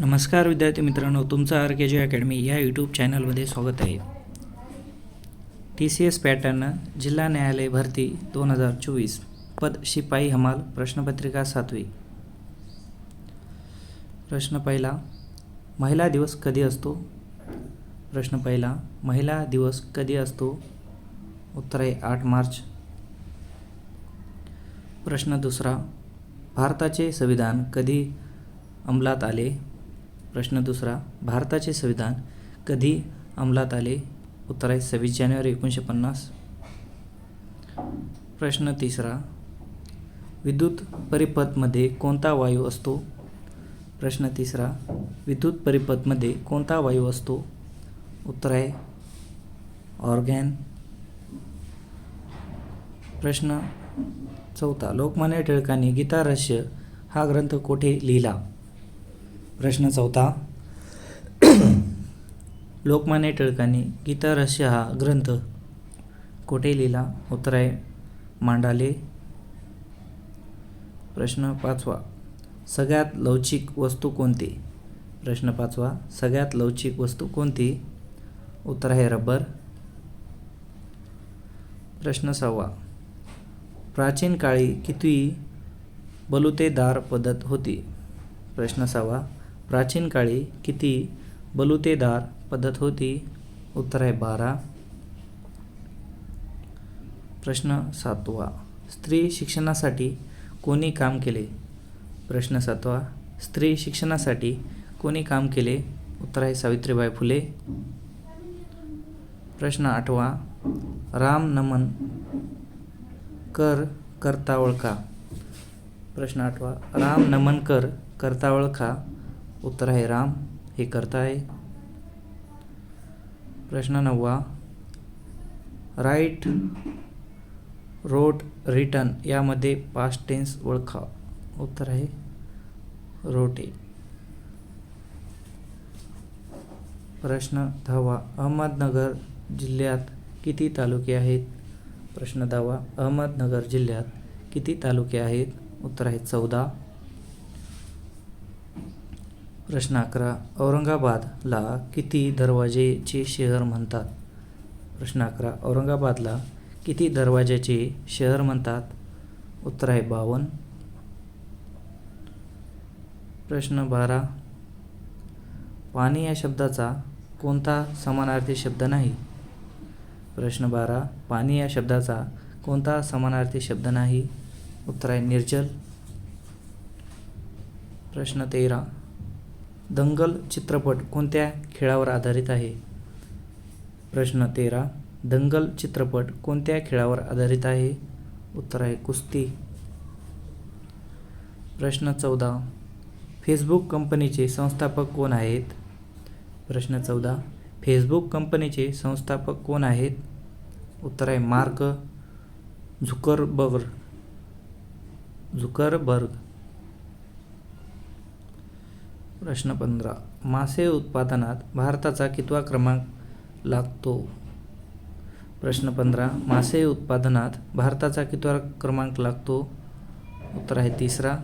नमस्कार विद्यार्थी मित्रांनो तुमचं आर के जी अकॅडमी या यूट्यूब चॅनलमध्ये स्वागत आहे. टी सी एस पॅटर्न जिल्हा न्यायालय भरती दोन हजार चोवीस पद शिपाई हमाल प्रश्नपत्रिका सातवी. प्रश्न पहिला महिला दिवस कधी असतो? प्रश्न पहिला महिला दिवस कधी असतो? उत्तर आहे आठ मार्च. प्रश्न दुसरा भारताचे संविधान कधी अंमलात आले? प्रश्न दुसरा भारताचे संविधान कधी अंमलात आले? उत्तर आहे सव्वीस जानेवारी एकोणीसशे पन्नास. प्रश्न तिसरा विद्युत परिपथमध्ये कोणता वायू असतो? प्रश्न तिसरा विद्युत परिपथमध्ये कोणता वायू असतो? उत्तर आहे ऑर्गॅन. प्रश्न चौथा लोकमान्य टिळकांनी गीतारहस्य हा ग्रंथ कोठे लिहिला? प्रश्न चौथा. लोकमान्य टिळकांनी गीता रहस्य हा ग्रंथ कोठे लिहिला? उत्तर आहे मांडाले. प्रश्न पाचवा. सगळ्यात लवचिक वस्तू कोणती? प्रश्न पाचवा. सगळ्यात लवचिक वस्तू कोणती? उत्तर आहे रबर. प्रश्न सहावा. प्राचीन काळी किती बलुतेदार पद्धत होती? प्रश्न सहावा. प्राचीन काळी किती बलुतेदार पद्धत होती? उत्तर आहे बारा. प्रश्न सातवा. स्त्री शिक्षणासाठी कोणी काम केले? प्रश्न सातवा. स्त्री शिक्षणासाठी कोणी काम केले? उत्तर आहे सावित्रीबाई फुले. प्रश्न आठवा. राम नमन कर करता ओळखा. प्रश्न आठवा. राम नमन कर करता ओळखा. उत्तर आहे राम हे करता आहे प्रश्न नववा. राईट रोट रिटर्न यामध्ये पास्ट टेन्स ओळखा उत्तर आहे रोटे प्रश्न दहावा. अहमदनगर जिल्ह्यात किती तालुके आहेत? प्रश्न दहावा. अहमदनगर जिल्ह्यात किती तालुके आहेत? उत्तर आहे चौदा. प्रश्न अकरा. औरंगाबादला किती दरवाजेचे शहर म्हणतात? प्रश्न अकरा. औरंगाबादला किती दरवाजाचे शहर म्हणतात? उत्तर आहे बावन्न. प्रश्न बारा. पाणी या शब्दाचा कोणता समानार्थी शब्द नाही? प्रश्न बारा. पाणी या शब्दाचा कोणता समानार्थी शब्द नाही? उत्तर आहे निर्जल. प्रश्न तेरा. दंगल चित्रपट कोणत्या खेळावर आधारित आहे? प्रश्न तेरा. दंगल चित्रपट कोणत्या खेळावर आधारित आहे? उत्तर आहे कुस्ती. प्रश्न चौदा. फेसबुक कंपनीचे संस्थापक कोण आहेत? प्रश्न चौदा. फेसबुक कंपनीचे संस्थापक कोण आहेत? उत्तर आहे मार्क झुकरबर्ग. झुकरबर्ग. प्रश्न पंधरा. मासे उत्पादनात भारताचा कितवा क्रमांक लागतो? प्रश्न पंधरा. मासे उत्पादनात भारताचा कितवा क्रमांक लागतो? उत्तर आहे तिसरा.